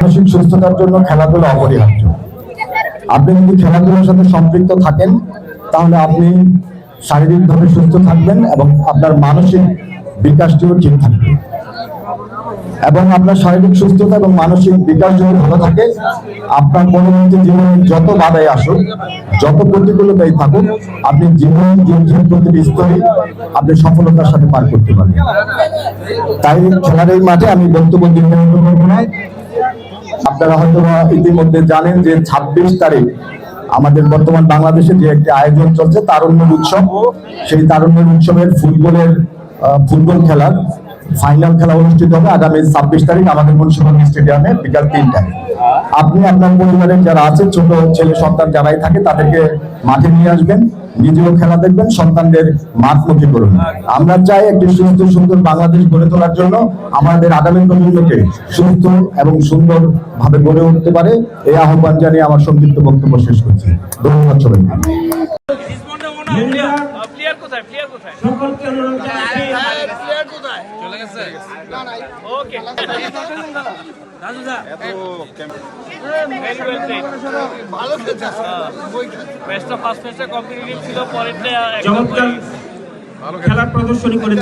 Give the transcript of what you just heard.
মানসিক সুস্থতার জন্য খেলাধুলা অপরিহার্য। আপনি যদি খেলাধুলার সাথে সম্পৃক্ত থাকেন, তাহলে আপনি শারীরিকভাবে সুস্থ থাকবেন এবং আপনার মানসিক বিকাশটিও ঠিক থাকবে। এবং আপনার শারীরিক সুস্থতা এবং মানসিক বিকাশ যদি ভালো থাকে, আপনার পরবর্তী জীবনে যত বাধাই আসুক, যত প্রতিকূলতাই থাকুক, আপনি জীবন যুদ্ধের প্রতিটি স্তরে আপনি সফলতার সাথে পার করতে পারবেন। তাই খেলার এই মাঠে আমি বক্তব্য দীর্ঘায়িত করব না। আপনারা হয়তো ইতিমধ্যে জানেন যে ছাব্বিশ তারিখ আমাদের বর্তমান বাংলাদেশে যে একটি আয়োজন চলছে তারুণ্যের উৎসব। সেই তারুণ্যের উৎসবের ফুটবলের ফুটবল খেলার ফাইনাল খেলা অনুষ্ঠিত হবে আগামী ছাব্বিশ তারিখ আমাদের মুন্সিপাল স্টেডিয়ামে বিকাল তিনটায়। আপনি আপনার পরিবারের যারা আছে, ছোট ছেলে সন্তান যারাই থাকে তাদেরকে মাঠে নিয়ে আসবেন। নিজেও খেলা দেখবেন সন্তানদের মাঠমুখী করুন আমরা চাই একটি সুস্থ সুন্দর বাংলাদেশ গড়ে তোলার জন্য আমাদের আগামী প্রজন্মকে সুস্থ এবং সুন্দর ভাবে গড়ে উঠতে পারে। এই আহ্বান জানিয়ে আমার সংক্ষিপ্ত বক্তব্য শেষ করছি। ধন্যবাদ সবাইকে। সকলকে মনে okay Raju da very well played ভালো খেলছে ফার্স্ট ম্যাচটা কম্পিটিটিভ ছিল পরেরটা খেলার প্রদর্শনী করে